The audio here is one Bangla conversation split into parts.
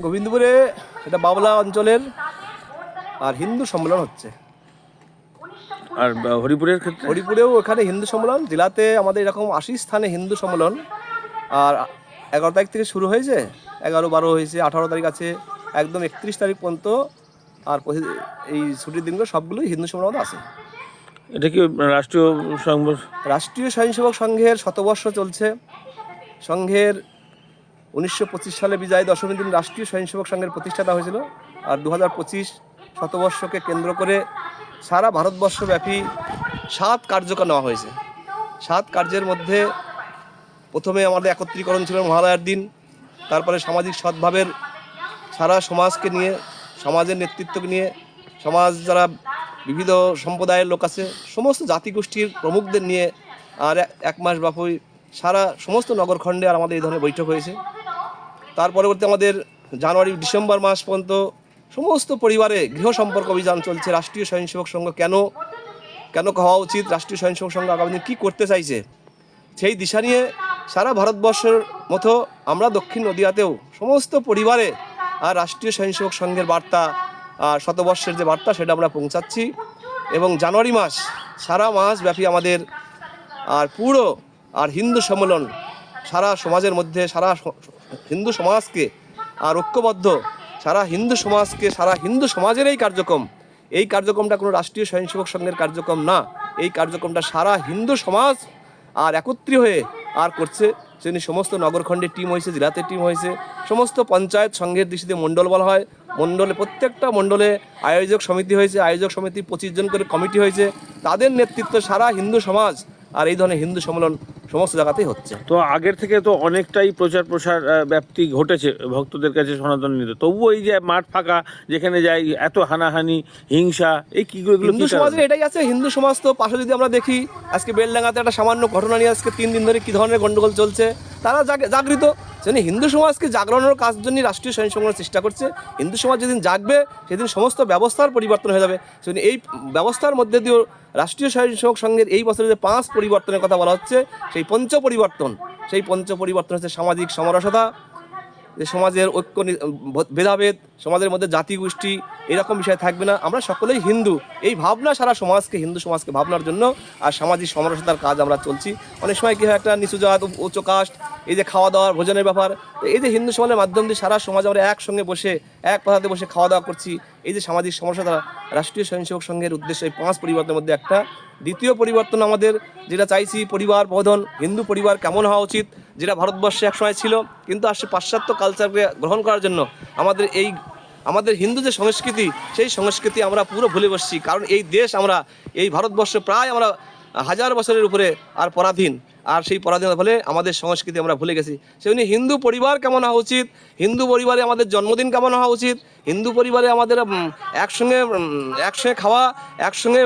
গোবিন্দপুরে এটা বাবলা অঞ্চলের আর হিন্দু সম্মেলন হচ্ছে। আর হরিপুরের ক্ষেত্রে? হরিপুরেও এখানে হিন্দু সম্মেলন জেলাতে আমাদের এরকম আশি স্থানে হিন্দু সম্মেলন। আর এগারো তারিখ থেকে শুরু হয়েছে এগারো বারো হয়েছে আঠারো তারিখ আছে একদম একত্রিশ তারিখ পর্যন্ত আর এই ছুটির দিনগুলো সবগুলোই হিন্দু সম্মেলন আছে। এটা কি রাষ্ট্রীয় রাষ্ট্রীয় স্বয়ংসেবক সংঘের শতবর্ষ চলছে। সংঘের উনিশশো পঁচিশ সালে বিজয় দশমী দিন রাষ্ট্রীয় স্বয়ংসেবক সংঘের প্রতিষ্ঠাতা হয়েছিল। আর দু হাজার পঁচিশ শতবর্ষকে কেন্দ্র করে সারা ভারতবর্ষব্যাপী সাত কার্যকর নেওয়া হয়েছে। সাত কার্যের মধ্যে প্রথমে আমাদের একত্রীকরণ ছিল মহালয়ার দিন। তারপরে সামাজিক সদ্ভাবের সারা সমাজকে নিয়ে, সমাজের নেতৃত্বকে নিয়ে, সমাজ যারা বিবিধ সম্প্রদায়ের লোক আছে, সমস্ত জাতিগোষ্ঠীর প্রমুখদের নিয়ে আর এক- এক মাস ব্যাপী সারা সমস্ত নগরখণ্ডে আর আমাদের এই ধরনের বৈঠক হয়েছে। তার পরবর্তী আমাদের জানুয়ারি, ডিসেম্বর মাস পর্যন্ত সমস্ত পরিবারে গৃহ সম্পর্ক অভিযান চলছে। রাষ্ট্রীয় স্বয়ংসেবক সংঘ কেন কেন হওয়া উচিত? রাষ্ট্রীয় স্বয়ংসেবক সংঘ আগামী দিনে কী করতে চাইছে? সেই দিশা নিয়ে সারা ভারতবর্ষের মতো আমরা দক্ষিণ নদিয়াতেও সমস্ত পরিবারে আর রাষ্ট্রীয় স্বয়ংসেবক সংঘের বার্তা আর শতবর্ষের যে বার্তা সেটা আমরা পৌঁছাচ্ছি। এবং জানুয়ারি মাস সারা মাস ব্যাপী আমাদের আর পুরো আর হিন্দু সম্মেলন সারা সমাজের মধ্যে, সারা হিন্দু সমাজকে আর ঐক্যবদ্ধ, সারা হিন্দু সমাজকে, সারা হিন্দু সমাজের এই কার্যক্রম, এই কার্যক্রমটা কোনো রাষ্ট্রীয় স্বয়ংসেবক সংঘের কার্যক্রম না। এই কার্যক্রমটা সারা হিন্দু সমাজ আর একত্রী হয়ে আর করছে। সেদিন সমস্ত নগরখণ্ডে টিম হয়েছে, জেলাতে টিম হয়েছে, সমস্ত পঞ্চায়েত সংঘের দৃষ্টিতে মণ্ডল বলা হয়। মণ্ডলে, প্রত্যেকটা মণ্ডলে আয়োজক সমিতি হয়েছে, আয়োজক সমিতি পঁচিশ জন করে কমিটি হয়েছে। তাদের নেতৃত্ব সারা হিন্দু সমাজ আর এই ধরনের হিন্দু সম্মেলন সমস্ত জায়গাতেই হচ্ছে। তো আগের থেকে তো অনেকটাই প্রচার প্রসার ব্যাপ্তি ঘটেছে ভক্তদের কাছে সনাতন নিতে তবুও এই যে মাঠ ফাঁকা যেখানে যাই এত হানাহানি হিংসা এই কি হিন্দু সমাজের এটাই আছে হিন্দু সমাজ তো পাশে যদি আমরা দেখি আজকে বেলডাঙ্গাতে একটা সামান্য ঘটনা নিয়ে আজকে তিন দিন ধরে কি ধরনের গন্ডগোল চলছে তারা জাগ- জাগৃত সেদিন হিন্দু সমাজকে জাগরণের কাজ জন্য রাষ্ট্রীয় স্বয়ংসেবক চেষ্টা করছে হিন্দু সমাজ যেদিন জাগবে সেদিন সমস্ত ব্যবস্থার পরিবর্তন হয়ে যাবে। সেদিন এই ব্যবস্থার মধ্যে দিয়েও রাষ্ট্রীয় স্বয়ংসেবক সংঘের এই বছরে যে পাঁচ পরিবর্তনের কথা বলা হচ্ছে সেই পঞ্চ পরিবর্তন সেই পঞ্চ পরিবর্তন হচ্ছে সামাজিক সমরসতা, যে সমাজের ঐক্য ভেদাভেদ, সমাজের মধ্যে জাতি গোষ্ঠী, এরকম বিষয় থাকবে না। আমরা সকলেই হিন্দু। এই ভাবনা সারা সমাজকে, হিন্দু সমাজকে ভাবনার জন্য আর সামাজিক সমরসতার কাজ আমরা চলছি। অনেক সময় কী হয়, একটা নিচু জাত উচ্চ কাস্ট, এই যে খাওয়া দাওয়ার ভোজনের ব্যাপার, এই যে হিন্দু সমাজের মাধ্যম দিয়ে সারা সমাজ আমরা একসঙ্গে বসে, এক পাতাতে বসে খাওয়া দাওয়া করছি। এই যে সামাজিক সমস্যা রাষ্ট্রীয় স্বয়ংসেবক সংঘের উদ্দেশ্যে পাঁচ পরিবর্তনের মধ্যে একটা দ্বিতীয় পরিবর্তন আমাদের যেটা চাইছি, পরিবার বোধন হিন্দু পরিবার কেমন হওয়া উচিত, যেটা ভারতবর্ষে একসময় ছিল, কিন্তু আসছে পাশ্চাত্য কালচারকে গ্রহণ করার জন্য আমাদের এই, আমাদের হিন্দু যে সংস্কৃতি, সেই সংস্কৃতি আমরা পুরো ভুলে বসছি, কারণ এই দেশ আমরা, এই ভারতবর্ষ প্রায় আমরা হাজার বছরের উপরে আর পরাধীন। আর সেই পরাধীনতার ফলে আমাদের সংস্কৃতি আমরা ভুলে গেছি। সেজন্য হিন্দু পরিবার কেমন হওয়া উচিত? হিন্দু পরিবারে আমাদের জন্মদিন কেমন হওয়া উচিত? হিন্দু পরিবারে আমাদের একসঙ্গে একসঙ্গে খাওয়া, একসঙ্গে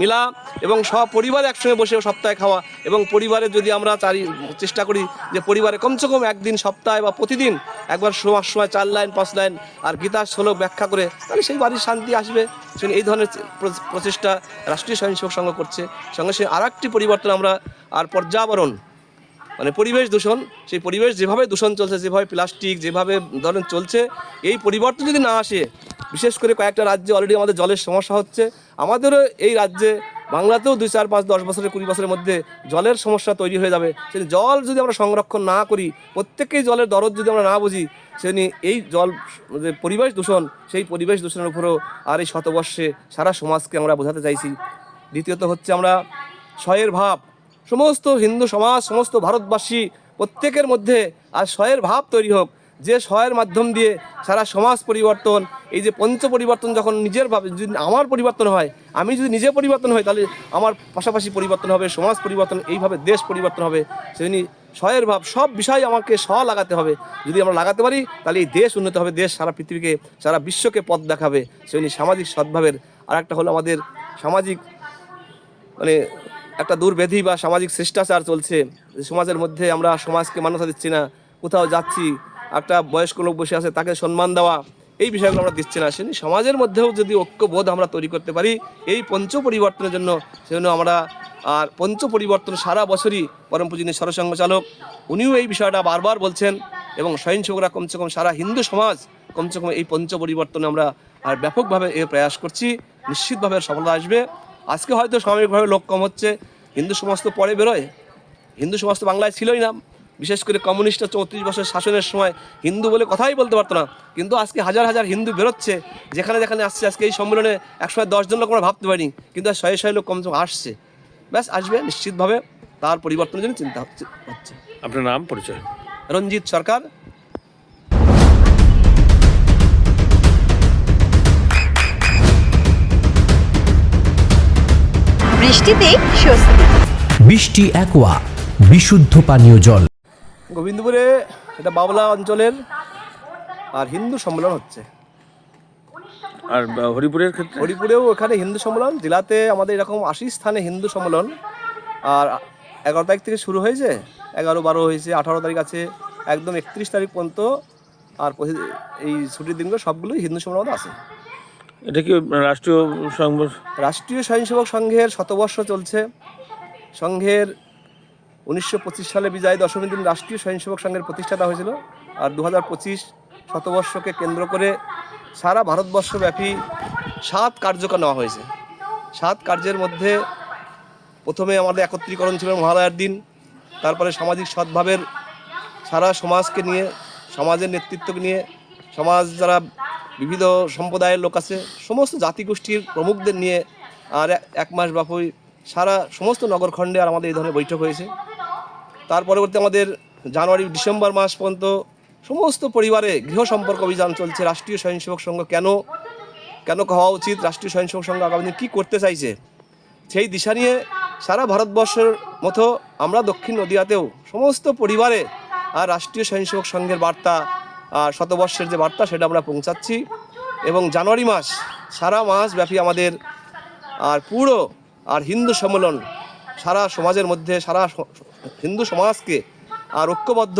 মিলা এবং সব পরিবার একসঙ্গে বসে সপ্তাহে খাওয়া এবং পরিবারে যদি আমরা চারি, চেষ্টা করি যে পরিবারে কমসে কম একদিন সপ্তাহে বা প্রতিদিন একবার সময় সময় চার লাইন, পাঁচ লাইন আর গীতার শ্লোক ব্যাখ্যা করে তাহলে সেই বাড়ির শান্তি আসবে। সেজন্য এই ধরনের প্রচেষ্টা রাষ্ট্রীয় স্বয়ংসেবক সংঘ করছে। সঙ্গে সঙ্গে আর একটি পরিবর্তন আমরা, আর পর্যাবরণ মানে পরিবেশ দূষণ, সেই পরিবেশ যেভাবে দূষণ চলছে, যেভাবে প্লাস্টিক, যেভাবে ধরেন চলছে, এই পরিবর্তন যদি না আসে, বিশেষ করে কয়েকটা রাজ্যে অলরেডি আমাদের জলের সমস্যা হচ্ছে, আমাদেরও এই রাজ্যে বাংলাতেও দুই, চার, পাঁচ, দশ বছরের, কুড়ি বছরের মধ্যে জলের সমস্যা তৈরি হয়ে যাবে। সেই জল যদি আমরা সংরক্ষণ না করি প্রত্যেকেই জলের দরদ যদি আমরা না বুঝি সেদিন এই জল, যে পরিবেশ দূষণ, সেই পরিবেশ দূষণের উপরেও আর এই শতবর্ষে সারা সমাজকে আমরা বোঝাতে চাইছি। দ্বিতীয়ত হচ্ছে আমরা স্বয়ের ভাব। সমস্ত হিন্দু সমাজ, সমস্ত ভারতবাসী প্রত্যেকের মধ্যে আর স্বয়ের ভাব তৈরি হোক। যে স্বয়ের মাধ্যম দিয়ে সারা সমাজ পরিবর্তন, এই যে পঞ্চ পরিবর্তন যখন নিজের ভাবে, যদি আমার পরিবর্তন হয়, আমি যদি নিজে পরিবর্তন হয় তাহলে আমার পাশাপাশি পরিবর্তন হবে, সমাজ পরিবর্তন, এইভাবে দেশ পরিবর্তন হবে। সেজন্য স্বয়ের ভাব, সব বিষয় আমাকে স্ব লাগাতে হবে। যদি আমরা লাগাতে পারি, তাহলে এই দেশ উন্নত হবে, দেশ সারা পৃথিবীকে, সারা বিশ্বকে পথ দেখাবে। সেজন্য সামাজিক সদ্ভাবের আর একটা হলো আমাদের সামাজিক মানে একটা দুর্ব্যাধি বা সামাজিক শিষ্টাচার চলছে। সমাজের মধ্যে আমরা সমাজকে মান্যতা দিচ্ছি না, কোথাও যাচ্ছি, একটা বয়স্ক লোক বসে আছে, তাকে সম্মান দেওয়া এই বিষয়গুলো আমরা দিচ্ছি না, সেজন্য সমাজের মধ্যেও যদি ঐক্যবোধ আমরা তৈরি করতে পারি, এই পঞ্চ পরিবর্তনের জন্য, সেজন্য আমরা, আর পঞ্চ পরিবর্তন সারা বছরই পরম পূজনীয় সরসংঘ চালক, উনিও এই বিষয়টা বারবার বলছেন এবং স্বয়ংসেবকরা কমসে কম সারা হিন্দু সমাজ কমসে কম এই পঞ্চ পরিবর্তনে আমরা আর ব্যাপকভাবে এ প্রয়াস করছি, নিশ্চিতভাবে সফলতা আসবে। আজকে হয়তো সাময়িকভাবে লোক কম হচ্ছে, হিন্দু সমাজ তো পরে বেরোয়, হিন্দু সমাজ তো বাংলায় ছিলই না। বিশেষ করে কমিউনিস্টরা চৌত্রিশ বছর শাসনের সময় হিন্দু বলে কথাই বলতে পারতো না। কিন্তু আজকে হাজার হাজার হিন্দু বেরোচ্ছে যেখানে যেখানে আসছে আজকে এই সম্মেলনে একসময় দশজন লোক আমরা ভাবতে পারিনি কিন্তু আজ শয়ে শয়ে লোক কমসে কম আসছে। ব্যাস আসবে নিশ্চিতভাবে তার পরিবর্তনের জন্য চিন্তা হচ্ছে হচ্ছে। আপনার নাম পরিচয়? রঞ্জিত সরকার। বৃষ্টিতেই স্বস্তি। বৃষ্টি অ্যাকোয়া বিশুদ্ধ পানীয় জল। গোবিন্দপুরে এটা বাবলা অঞ্চলের আর হিন্দু সম্মেলন হচ্ছে। আর হরিপুরের ক্ষেত্রে? হরিপুরেও ওখানে হিন্দু সম্মেলন জেলাতে আমাদের এরকম আশি স্থানে হিন্দু সম্মেলন। আর এগারো তারিখ থেকে শুরু হয়েছে এগারো বারো হয়েছে আঠারো তারিখ আছে একদম একত্রিশ তারিখ পর্যন্ত আর এই ছুটির দিনগুলো সবগুলোই হিন্দু সম্মেলন আছে। এটা কি রাষ্ট্রীয় রাষ্ট্রীয় স্বয়ংসেবক সংঘের শতবর্ষ চলছে। সংঘের উনিশশো পঁচিশ সালে বিজয় দশমীর দিন রাষ্ট্রীয় স্বয়ংসেবক সংঘের প্রতিষ্ঠাতা হয়েছিল। আর দু হাজার পঁচিশ শতবর্ষকে কেন্দ্র করে সারা ভারতবর্ষব্যাপী সাত কার্যকর নেওয়া হয়েছে। সাত কার্যের মধ্যে প্রথমে আমাদের একত্রীকরণ ছিল মহালয়ার দিন, তারপরে সামাজিক সদ্ভাবের সারা সমাজকে নিয়ে, সমাজের নেতৃত্বকে নিয়ে, সমাজ যারা বিবিধ সম্প্রদায়ের লোক আছে, সমস্ত জাতিগোষ্ঠীর প্রমুখদের নিয়ে আর এক- মাস ব্যাপী সারা সমস্ত নগরখণ্ডে আর আমাদের এই ধরনের বৈঠক হয়েছে। তার পরবর্তী আমাদের জানুয়ারি, ডিসেম্বর মাস পর্যন্ত সমস্ত পরিবারে গৃহ সম্পর্ক অভিযান চলছে। রাষ্ট্রীয় স্বয়ংসেবক সংঘ কেন কেন হওয়া উচিত? রাষ্ট্রীয় স্বয়ংসেবক সংঘ আগামী দিন কী করতে চাইছে? সেই দিশা নিয়ে সারা ভারতবর্ষের মতো আমরা দক্ষিণ নদিয়াতেও সমস্ত পরিবারে আর রাষ্ট্রীয় স্বয়ংসেবক সংঘের বার্তা আর শতবর্ষের যে বার্তা সেটা আমরা পৌঁছাচ্ছি। এবং জানুয়ারি মাস সারা মাস ব্যাপী আমাদের আর পুরো আর হিন্দু সম্মেলন সারা সমাজের মধ্যে, সারা হিন্দু সমাজকে আর ঐক্যবদ্ধ,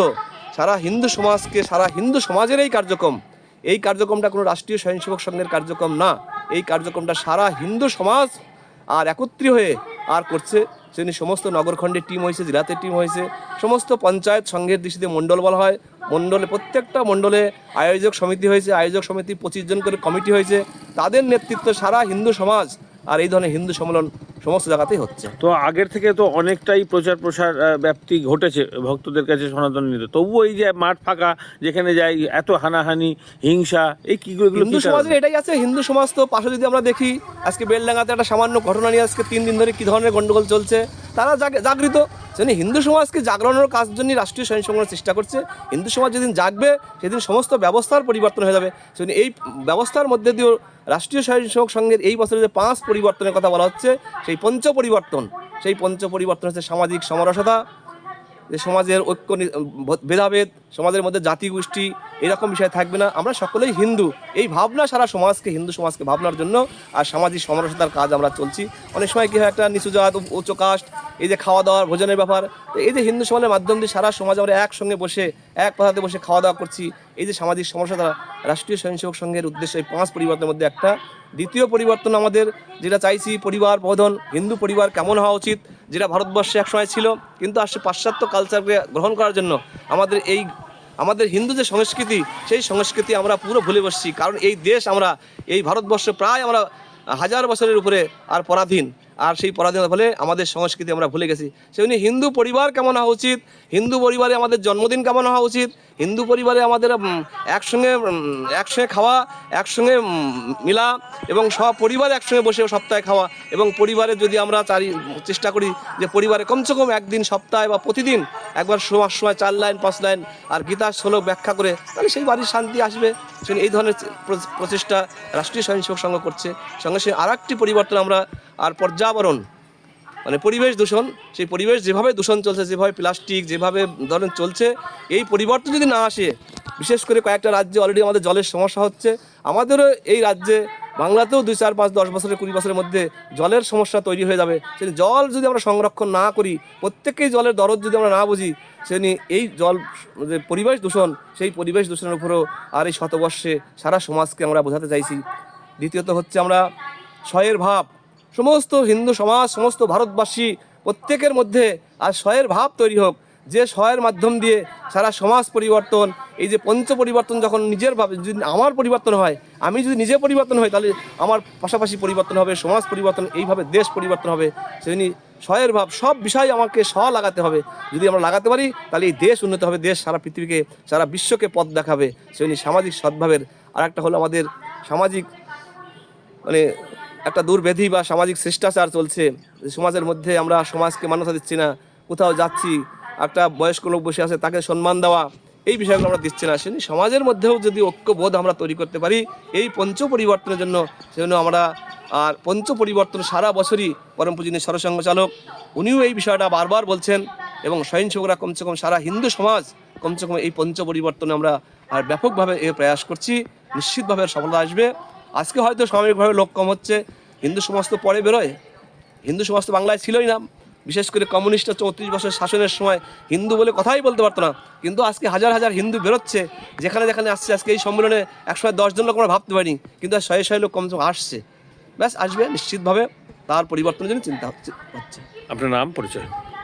সারা হিন্দু সমাজকে, সারা হিন্দু সমাজের এই কার্যক্রম, এই কার্যক্রমটা কোনো রাষ্ট্রীয় স্বয়ংসেবক সংঘের কার্যক্রম না, এই কার্যক্রমটা সারা হিন্দু সমাজ আর একত্রী হয়ে আর করছে। সেদিন সমস্ত নগরখণ্ডের টিম হয়েছে, জেলাতে টিম হয়েছে, সমস্ত পঞ্চায়েত সংঘের দৃষ্টিতে মণ্ডল বলা হয়। মণ্ডলে, প্রত্যেকটা মণ্ডলে আয়োজক সমিতি হয়েছে, আয়োজক সমিতি পঁচিশ জন করে কমিটি হয়েছে। তাদের নেতৃত্ব সারা হিন্দু সমাজ আর এই ধরনের হিন্দু সম্মেলন সমস্ত জায়গাতেই হচ্ছে। তো আগের থেকে তো অনেকটাই প্রচার প্রসার ব্যাপ্তি ঘটেছে ভক্তদের কাছে সনাতন নিতে তবুও এই যে মাঠ ফাঁকা যেখানে যাই এত হানাহানি হিংসা এই কি হিন্দু সমাজের এটাই আছে হিন্দু সমাজ তো পাশে যদি আমরা দেখি আজকে বেলডাঙ্গাতে একটা সামান্য ঘটনা নিয়ে আজকে তিন দিন ধরে কি ধরনের গন্ডগোল চলছে তারা জাগ- জাগৃত। সেদিন হিন্দু সমাজকে জাগরণের কাজ জন্য রাষ্ট্রীয় স্বয়ংসেবকের চেষ্টা করছে হিন্দু সমাজ যেদিন জাগবে সেদিন সমস্ত ব্যবস্থার পরিবর্তন হয়ে যাবে। সেদিন এই ব্যবস্থার মধ্যে দিয়েও রাষ্ট্রীয় স্বয়ংসেবক সংঘের এই বছরে যে পাঁচ পরিবর্তনের কথা বলা হচ্ছে, সেই পঞ্চ পরিবর্তন সেই পঞ্চ পরিবর্তন হচ্ছে সামাজিক সমরসতা, যে সমাজের ঐক্য ভেদাভেদ, সমাজের মধ্যে জাতি গোষ্ঠী এরকম বিষয় থাকবে না। আমরা সকলেই হিন্দু। এই ভাবনা সারা সমাজকে, হিন্দু সমাজকে ভাবনার জন্য আর সামাজিক সমরসতার কাজ আমরা চলছি। অনেক সময় কী হয়, একটা নিচু জাত, উচ্চ কাস্ট এই যে খাওয়া দাওয়ার ভোজনের ব্যাপার এই যে হিন্দু সমাজের মাধ্যম দিয়ে সারা সমাজ আমরা একসঙ্গে বসে, এক পাতাতে বসে খাওয়া দাওয়া করছি, এই যে সামাজিক সমরসতা রাষ্ট্রীয় স্বয়ংসেবক সংঘের উদ্দেশ্যে পাঁচ পরিবর্তনের মধ্যে একটা। দ্বিতীয় পরিবর্তন আমাদের, যেটা চাইছি পরিবার বোধন হিন্দু পরিবার কেমন হওয়া উচিত, যেটা ভারতবর্ষে একসময় ছিল, কিন্তু আসছে পাশ্চাত্য কালচারকে গ্রহণ করার জন্য আমাদের এই, আমাদের হিন্দু যে সংস্কৃতি, সেই সংস্কৃতি আমরা পুরো ভুলে বসছি, কারণ এই দেশ আমরা, এই ভারতবর্ষ প্রায় আমরা হাজার বছরের উপরে আর পরাধীন। আর সেই পরাধীনতার ফলে আমাদের সংস্কৃতি আমরা ভুলে গেছি। সেজন্য হিন্দু পরিবার কেমন হওয়া উচিত? হিন্দু পরিবারে আমাদের জন্মদিন কেমন হওয়া উচিত? হিন্দু পরিবারে আমাদের একসঙ্গে একসঙ্গে খাওয়া, একসঙ্গে মিলা এবং সব পরিবার একসঙ্গে বসে সপ্তাহে খাওয়া এবং পরিবারে যদি আমরা চারি, চেষ্টা করি যে পরিবারে কমসে কম একদিন সপ্তাহে বা প্রতিদিন একবার সময় সময় চার লাইন, পাঁচ লাইন আর গীতা শ্লোক ব্যাখ্যা করে তাহলে সেই বাড়ির শান্তি আসবে। সেজন্য এই ধরনের প্রচেষ্টা রাষ্ট্রীয় স্বয়ংসেবক সংঘ করছে। সঙ্গে সঙ্গে আর একটি পরিবর্তন আমরা, আর পর্যাবরণ মানে পরিবেশ দূষণ, সেই পরিবেশ যেভাবে দূষণ চলছে, যেভাবে প্লাস্টিক, যেভাবে ধরেন চলছে, এই পরিবর্তন যদি না আসে, বিশেষ করে কয়েকটা রাজ্যে অলরেডি আমাদের জলের সমস্যা হচ্ছে, আমাদেরও এই রাজ্যে বাংলাতেও দুই, চার, পাঁচ, দশ বছরের কুড়ি বছরের মধ্যে জলের সমস্যা তৈরি হয়ে যাবে। সেই জল যদি আমরা সংরক্ষণ না করি প্রত্যেকেই জলের দরদ যদি আমরা না বুঝি, সেদিন এই জল, যে পরিবেশ দূষণ, সেই পরিবেশ দূষণের উপরেও আর এই শতবর্ষে সারা সমাজকে আমরা বোঝাতে চাইছি। দ্বিতীয়ত হচ্ছে আমরা স্বয়ের ভাব। সমস্ত হিন্দু সমাজ, সমস্ত ভারতবাসী প্রত্যেকের মধ্যে আর স্বয়ের ভাব তৈরি হোক। যে সহায়ের মাধ্যম দিয়ে সারা সমাজ পরিবর্তন, এই যে পঞ্চ পরিবর্তন যখন নিজের ভাবে যদি আমার পরিবর্তন হয়, আমি যদি নিজে পরিবর্তন হয় তাহলে আমার পাশাপাশি পরিবর্তন হবে, সমাজ পরিবর্তন, এইভাবে দেশ পরিবর্তন হবে। সেজন্য সহায়ের ভাব, সব বিষয় আমাকে স লাগাতে হবে। যদি আমরা লাগাতে পারি, তাহলে এই দেশ উন্নত হবে, দেশ সারা পৃথিবীকে, সারা বিশ্বকে পথ দেখাবে। সেজন্য সামাজিক সদ্ভাবের আর একটা হলো আমাদের সামাজিক মানে একটা দুর্ব্যাধি বা সামাজিক শিষ্টাচার চলছে। সমাজের মধ্যে আমরা সমাজকে মান্যতা দিচ্ছি না, কোথাও যাচ্ছি একটা বয়স্ক লোক বসে আছে, তাকে সম্মান দেওয়া, এই বিষয়গুলো আমরা দিচ্ছি না। সেজন্য সমাজের মধ্যেও যদি ঐক্যবোধ আমরা তৈরি করতে পারি, এই পঞ্চ পরিবর্তনের জন্য সেজন্য আমরা, আর পঞ্চ পরিবর্তন সারা বছরই পরম পূজনীয় সরসংঘ চালক, উনিও এই বিষয়টা বারবার বলছেন, এবং স্বয়ংসেবকরা কমসে কম সারা হিন্দু সমাজ কমসে কম এই পঞ্চ পরিবর্তনে আমরা আর ব্যাপকভাবে এ প্রয়াস করছি, নিশ্চিতভাবে সফলতা আসবে। আজকে হয়তো সাময়িকভাবে লোক কম হচ্ছে, হিন্দু সমাজ তো পরে বেরোয়, হিন্দু সমাজ তো বাংলায় ছিলই না। বিশেষ করে কমিউনিস্ট চৌত্রিশ বছর শাসনের সময় হিন্দু বলে কথাই বলতে পারতো না। কিন্তু আজকে হাজার হাজার হিন্দু বেরোচ্ছে, যেখানে যেখানে আসছে। আজকে এই সম্মেলনে একসময় দশজন লোক আমরা ভাবতে পারিনি, কিন্তু আজ শয়ে শয়ে লোক কমসে কম আসছে। ব্যাস, আসবে, নিশ্চিতভাবে তার পরিবর্তনের জন্য চিন্তা হচ্ছে। আপনার নাম, পরিচয়?